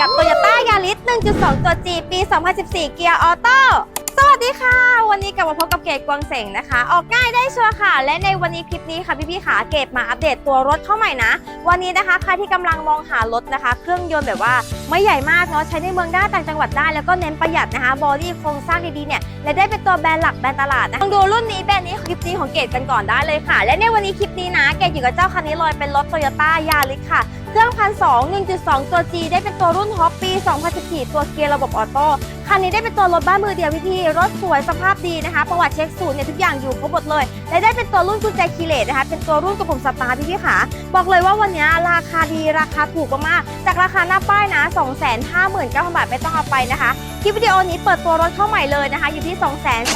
กับ Toyota Yaris 1.2 ตัว G ปี 2014 เกียร์ออโต้ สวัสดีค่ะ วันนี้กลับมาพบกับเกดกวางเสงนะคะ ออกง่ายได้ชัวร์ค่ะ และในวันนี้คลิปนี้ค่ะพี่ๆขาเกดมาอัปเดตตัวรถเข้าใหม่นะ วันนี้นะคะใครที่กำลังมองหารถนะคะ เครื่องยนต์แบบว่าไม่ใหญ่มากเนาะใช้ในเมืองได้ต่างจังหวัดได้แล้วก็เน้นประหยัดนะคะบอดี้โครงสร้างดีๆเนี่ยและได้เป็นตัวแบรนด์หลักแบรนด์ตลาดนะลองดูรุ่นนี้แบรนด์นี้คลิปนี้ของเกดกันก่อนได้เลยค่ะ และในวันนี้คลิปนี้นะเกดอยู่กับเจ้าคันนี้เลยเป็นรถ Toyota Yaris ค่ะเครื่องพันสอง1.2ตัว G ได้เป็นตัวรุ่นท็อปปี 2014 ตัวเกียร์ระบบออโต้ คันนี้ได้เป็นตัวรถบ้านมือเดียวพี่พี่รถสวยสภาพดีนะคะ ประวัติเช็คศูนย์เนี่ยทุกอย่างอยู่ครบหมดเลย และได้เป็นตัวรุ่นกุญแจคีเลตนะคะ เป็นตัวรุ่นกระปุกสตาร์พี่พี่ขาบอกเลยว่าวันนี้ราคาดีราคาถูกมากๆจากราคาหน้าป้ายนะ259,000บาทไม่ต้องเอาไปนะคะคลิปวิดีโอนี้เปิดตัวรถเข้าใหม่เลยนะคะ อยู่ที่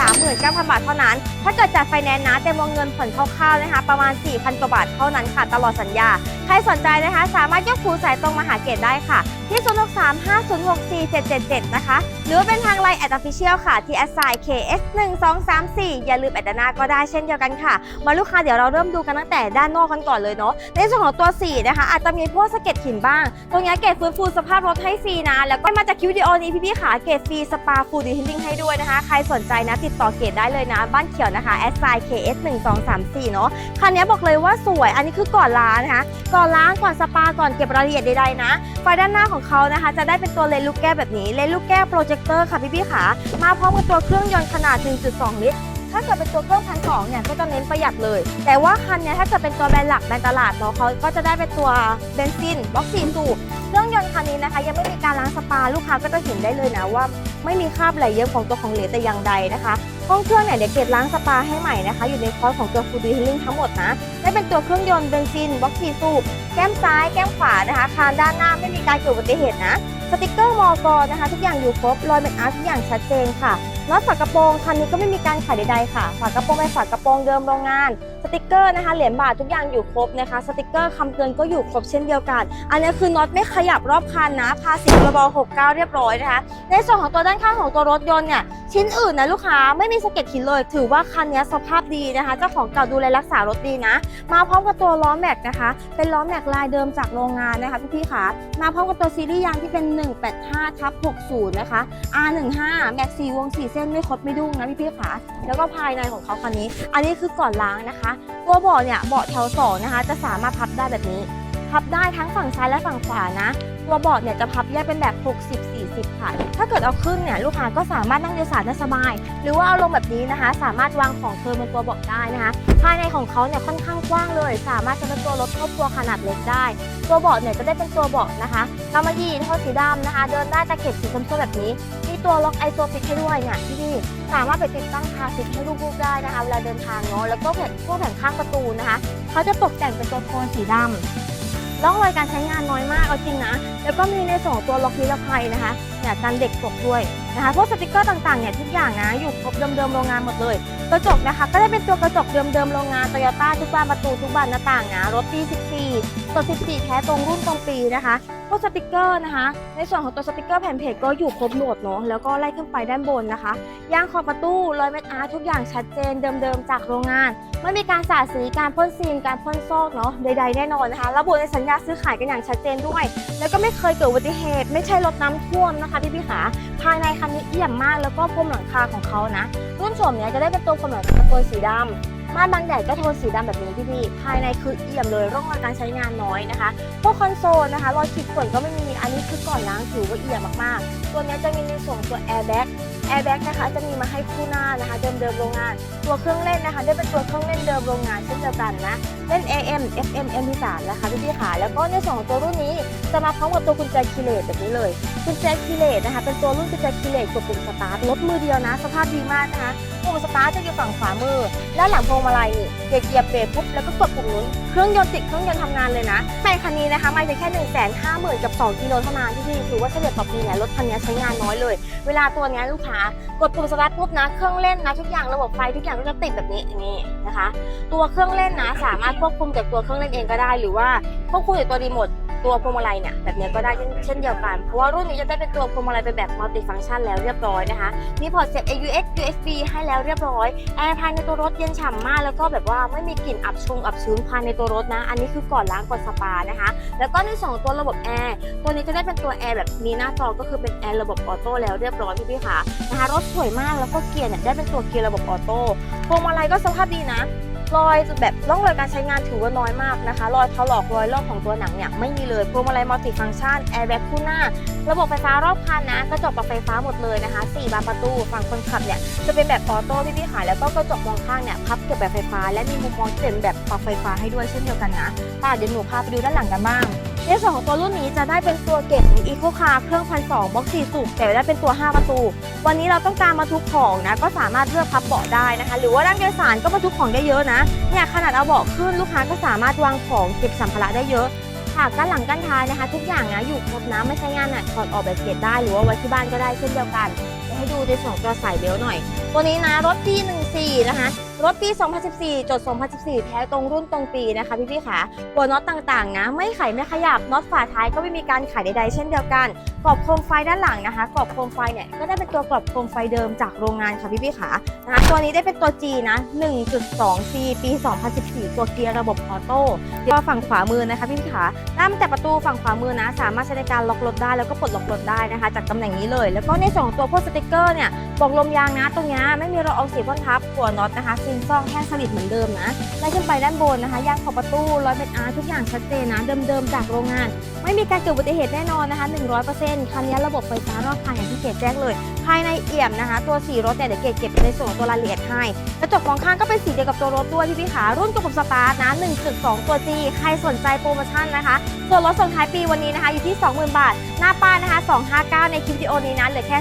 239,000 บาทเท่านั้น ถ้าเกิดจัดไฟแนนซ์นะเต็มวงเงินผ่อนคร่าวๆนะคะ ประมาณ 4,000 กว่าบาทเท่านั้นค่ะ ตลอดสัญญาใครสนใจนะคะ สามารถยกหูสายตรงมาหาเกตได้ค่ะ ที่ 0635064777 นะคะ หรือว่าเป็นทางไลน์แอดออฟฟิเชียลค่ะ ที่ a s s i g n KS 1 2 3 4อย่าลืมแอดนาก็ได้เช่นเดียวกันค่ะ มาลูกค้าเดี๋ยวเราเริ่มดูกันตั้งแต่ด้านนอกกันก่อนเลยเนาะ ในส่วนของตัว 4 นะคะ อาจจะมีพวกสะเก็ดหินบ้าง ตรงนี้เกตฟื้นฟูสภาพรถให้ฟรีนะ แล้วก็มาจากคิวดีโอนี้พี่ๆขาเกตฟรีสปาฟูลดีเทลลิ่งให้ด้วยนะคะ ใครสนใจนะติดต่อเกตได้เลยนะ บ้านเขียวนะคะ a s s i g n KS 1 2 3 4เนาะคันนี้บอกเลยว่าสวย อันนี้คือก่อนล้างนะคะก่อนล้างก่อนสปาก่อนเก็บรายละเอียดใดๆนะ ไฟด้านหน้าของเขานะคะ จะได้เป็นตัวเลนลูกแก้วแบบนี้เลนลูกแก้วโปรเจคเตอร์ค่ะพี่ๆขามาพร้อมกับตัวเครื่องยนต์ขนาด 1.2 ลิตรถ้าเกิดเป็นตัวเครื่องพันสองเนี่ยก็จะเน้นประหยัดเลย แต่ว่าคันเนี้ยถ้าเกิดเป็นตัวแบรนด์หลักแบรนด์ตลาดเนาะเขาก็จะได้เป็นตัวเบนซินบล็อกสี่สูบ เครื่องยนต์คันนี้นะคะ ยังไม่มีการล้างสปาลูกค้าก็จะเห็นได้เลยนะว่า ไม่มีคราบไหลเยิ้มของตัวของเหลวแต่อย่างใดนะคะห้องเครื่องเนี่ยเดี๋ยวเกตล้างสปาให้ใหม่นะคะ อยู่ในคอร์สของตัวฟูดีฮิลลิ่งทั้งหมดนะได้เป็นตัวเครื่องยนต์เบนซินบล็อกสีสูบแก้มซ้ายแก้มขวานะคะคานด้านหน้าไม่มีการเกิดอุบัติเหตุนะสติกเกอร์มอกอนะคะ ทุกอย่างอยู่ครบรอยเป็นอาร์ตทุกอย่างชัดเจนค่ะน็อตฝากระโปรงคันนี้ก็ไม่มีการขายใดๆค่ะ ฝากระโปรงเป็นฝากระโปรงเดิมโรงงาน สติกเกอร์นะคะเหรียญบาททุกอย่างอยู่ครบนะคะสติกเกอร์คำเตือนก็อยู่ครบเช่นเดียวกัน อันนี้คือน็อตไม่ขยับรอบคันนะภาษีพรบ69 เรียบร้อยนะคะ ในส่วนของตัวด้านข้างของตัวรถยนต์เนี่ยชิ้นอื่นนะลูกค้าไม่มีสะเก็ดหินเลย ถือว่าคันนี้สภาพดีนะคะเจ้าของเก่าดูแลรักษารถดีนะ มาพร้อมกับตัวล้อแม็กนะคะ เป็นล้อแม็กลายเดิมจากโรงงานนะคะพี่ๆค่ะมาพร้อมกับตัวซีรีส์ยางที่เป็น 185ทับ60 นะคะ R15 แม็ก4วง 4 เส้นไม่คดไม่ดุ้งนะพี่ๆค่ะแล้วก็ภายในของเขาคันนี้ อันนี้คือก่อนล้างนะคะ ตัวเบาะเนี่ยเบาะแถวสองนะคะ จะสามารถพับได้แบบนี้ พับได้ทั้งฝั่งซ้ายและฝั่งขวานะ ตัวเบาะเนี่ยจะพับแยกเป็นแบบ 60 40 ค่ะ ถ้าเกิดเอาขึ้นเนี่ยลูกค้าก็สามารถนั่งโดยสารได้สบาย หรือว่าเอาลงแบบนี้นะคะ สามารถวางของเธอบนตัวเบาะได้นะคะ ภายในของเขาเนี่ยค่อนข้างกว้างเลย สามารถจะเป็นตัวรถครอบครัวขนาดเล็กได้ ตัวเบาะเนี่ยก็ได้เป็นตัวเบาะนะคะกำมะหยี่ท่อสีดำนะคะ เดินได้ตะเข็บสีส้มๆแบบนี้ ตัวล็อกไอโซฟิกให้ด้วยเนี่ยที่นี่สามารถไปติดตั้งคาซิทให้ลูกๆได้นะคะเวลาเดินทางเนาะแล้วก็แผ่นพวกแผ่นข้างประตูนะคะเขาจะตกแต่งเป็นตัวโทนสีดำร่องรอยการใช้งานน้อยมากเอาจริงนะแล้วก็มีในส่วนของตัวล็อกนิรภัยนะคะ เนี่ยกันเด็กตกด้วยนะคะพวกสติกเกอร์ต่างๆเนี่ยทุกอย่างนะอยู่ครบเดิมๆโรงงานหมดเลย กระจกนะคะ ก็ได้เป็นตัวกระจกเดิมๆโรงงานโตโยต้าทุกบานประตูทุกบานหน้าต่างนะรถปี 14 ตัว 14 แท้ตรงรุ่นตรงปีนะคะพวกสติกเกอร์นะคะ ในส่วนของตัวสติกเกอร์แผ่นเพจก็อยู่ครบหมดเนาะแล้วก็ไล่ขึ้นไปด้านบนนะคะยางขอบประตูรอยเม็ดอาร์ทุกอย่างชัดเจนเดิมๆจากโรงงานไม่มีการสาดสีการพ่นซีนการพ่นซอกเนาะใดๆแน่นอนนะคะระบุในสัญญาซื้อขายกันอย่างชัดเจนด้วย แล้วก็ไม่เคยเกิดอุบัติเหตุ ไม่ใช่รถน้ำท่วมนะคะพี่พี่ขาภายในคันนี้เอี่ยมมากแล้วก็พรมหลังคาของเขานะ รุ่นโฉมเนี้ยจะได้เป็นตัวพรมหลังคาโทนสีดำม่านบางแดดก็โทนสีดำแบบนี้พี่พี่ๆภายในคือเอี่ยมเลยร่องรอยการใช้งานน้อยนะคะพวกคอนโซลนะคะรอยขีดข่วนก็ไม่มีอันนี้คือก่อนล้างถือว่าเอี่ยมมากๆ ตัวเนี้ยจะมีในส่วนของตัวแอร์แบ็ก แอร์แบ็กนะคะจะมีมาให้คู่หน้านะคะเดิมๆโรงงาน ตัวเครื่องเล่นนะคะได้เป็นตัวเครื่องเล่นเดิมโรงงานเช่นเดียวกันนะเล่น AM FM MP3 นะคะพี่พี่ขาแล้วก็ในส่วนของตัวรุ่นนี้จะมาพร้อมกับตัวกุญแจคีเลสแบบนี้เลยกุญแจคีเลสนะคะเป็นตัวรุ่นกุญแจคีเลสกดปุ่มสตาร์ทรถมือเดียวนะ สภาพดีมากนะคะปุ่มสตาร์ทจะอยู่ฝั่งขวามือด้านหลังพวงมาลัยเกียร์เกียร์เบรกปุ๊บแล้วก็กดปุ่มนู้นเครื่องยนต์ติดเครื่องยนต์ทำงานเลยนะในคันนี้นะคะไม่จะแค่1นึ่งแสนห้าหมื่นกับ2กิโลเท่านั้นที่พี่ถือว่าเฉลี่ยต่อปีเนี่ยรถคันนี้ใช้งานน้อยเลย เวลาตัวนี้ลูกค้ากดปุ่มสตาร์ทปุ๊บนะเครื่องเล่นนะทุกอย่างระบบไฟทุกอย่างก็จะติดแบบนี้อย่างนี้นะคะ ตัวเครื่องเล่นนะสามารถควบคุมจากตัวเครื่องเล่นเองก็ได้ หรือว่าควบคุมจากตัวรีโมท ตัวพวงมาลัยเนี่ยแบบเนี้ยก็ได้เช่นเดียวกัน เพราะว่ารุ่นนี้จะได้เป็นตัวพวงมาลัยเป็นแบบมัลติฟัง c t ชันแล้วเรียบร้อยนะคะ มีพอร์ตเสียบ AUX USB ให้แล้วเรียบร้อยแอร์ภายในตัวรถเย็นฉ่ำมาก แล้วก็แบบว่าไม่มีกลิ่นอับชงอับชื้นภายในตัวรถนะ อันนี้คือก่อนล้างก่อนสปานะคะ แล้วก็ในส่วนของตัวระบบแอร์ตัวนี้จะได้เป็นตัวแอร์แบบมีหน้าจอก็คือเป็นแอร์ระบบออโต้แล้วเรียบร้อยพี่พี่ค่ะนะคะรถสวยมากแล้วก็เกียร์เนี่ยได้เป็นตัวเกียร์ระบบออโต้พวงมาลัยก็สภาพดีนะ รอยแบบร่องรอยการใช้งานถือว่าน้อยมากนะคะ รอยถลอกรอยลอกของตัวหนังเนี่ยไม่มีเลยพวงมาลัยมัลติฟังก์ชันแอร์แบ็กคู่หน้า ระบบไฟฟ้ารอบคันนะกระจกปรับไฟฟ้าหมดเลยนะคะ4บานประตูฝั่งคนขับเนี่ยจะเป็นแบบออโต้พี่พี่ๆค่ะแล้วก็กระจกมองข้างเนี่ยพับเก็บแบบไฟฟ้า และมีมุมมองที่เป็นแบบปรับไฟฟ้าให้ด้วยเช่นเดียวกันนะป่ะเดี๋ยวหนูพาไปดูด้านหลังกันบ้าง ในส่วนของตัวรุ่นนี้จะได้เป็นตัวเกรดของ Eco Car เครื่องพันสองบ็อกสี่สูบแต่ได้เป็นตัว 5 ประตู วันนี้เราต้องการมาทุกของนะ ก็สามารถเลือกพับเบาะได้นะคะ หรือว่านั่งโดยสารก็มาทุกของได้เยอะนะ เนี่ยขนาดเอาเบาะขึ้นลูกค้าก็สามารถวางของเก็บสัมภาระได้เยอะฉากด้านหลังด้านท้ายนะคะ ทุกอย่างนะอยู่ครบนะไม่ใช้งานอะถอดออกแบบเกตได้หรือว่าไว้ที่บ้านก็ได้เช่นเดียวกันเดี๋ยวให้ดูในส่วนตัวสายเบลต์หน่อย ตัวนี้นะรถปี14 นะคะ รถปี 2014 จด 2014 แท้ตรงรุ่นตรงปีนะคะพี่ๆค่ะหัวน็อตต่างๆ นะ ไม่ไขไม่ขยับ น็อตฝาท้ายก็ไม่มีการไขใดๆ เช่นเดียวกัน กรอบโคมไฟด้านหลังนะคะ กรอบโคมไฟเนี่ย ก็ได้เป็นตัวกรอบโคมไฟเดิมจากโรงงานค่ะพี่ๆค่ะนะคะ ตัวนี้ได้เป็นตัว G นะ 1.2 C ปี 2014 ตัวเกียร์ระบบออโต้เดี๋ยวฝั่งขวามือนะคะพี่ๆค่ะด้านแต่ประตูฝั่งขวามือนะ สามารถใช้ในการล็อกรถได้แล้วก็ปลดล็อกรถได้นะคะ จากตำแหน่งนี้เลย แล้วก็ในส่วนของตัวพวกสติกเกอร์เนี่ยบอกลมยางนะตรงนี้ไม่มีรอยออกสีพ่นทับหัวน็อตนะคะนซองแห้งสนิทเหมือนเดิมนะไล่ขึ้นไปด้านบนนะคะยางขอบประตูร้อยเป็นอาร์ทุกอย่างชัดเจนนะเดิมๆจากโรงงาน ไม่มีการเกิดอุบัติเหตุแน่นอนนะคะ 100%คันนี้ระบบไฟฟ้ารอบคันอย่างที่เกดแจ้งเลย ภายในเอี่ยมนะคะ ตัวสีรถเนี่ยเดี๋ยวเกดเก็บในส่วนของตัวรายละเอียดให้กระจกมองข้างก็เป็นสีเดียวกับตัวรถด้วยพี่พี่ขารุ่นตัวกับสตาร์ทนะ1.2 ตัว G ใครสนใจโปรโมชั่นนะคะส่วนลดส่งท้ายปีวันนี้นะคะอยู่ที่ 20,000 บาท หน้าป้ายนะคะ 259 ในคลิปวิดีโอนี้นะเหลือแค่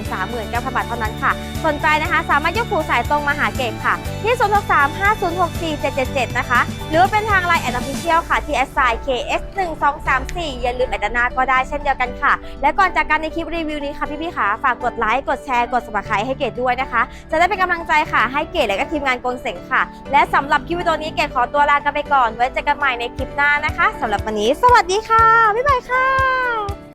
239,000 บาทเท่านั้นค่ะ สนใจนะคะ สามารถยกหูสายตรงมาหาเกตค่ะที่ 0 6 3 5 0 6 4 7 7 7 นะคะ หรือว่าเป็นทางไลน์แอดออฟฟิเชียลค่ะ ที่ s i ks 1 2 3 4อย่าลืมแอดนาก็ได้เช่นเดียวกันค่ะ และก่อนจากกันในคลิปรีวิวนี้ค่ะพี่ๆค่ะ ฝากกดไลค์ กดแชร์ กด subscribe ให้เกดด้วยนะคะ จะได้เป็นกำลังใจค่ะให้เกดและก็ทีมงานกงเสงค่ะ และสำหรับคลิปวิดีโอนี้เกดขอตัวลากันไปก่อน ไว้เจอกันใหม่ในคลิปหน้านะคะสำหรับวันนี้ สวัสดีค่ะ บ๊ายบายค่ะ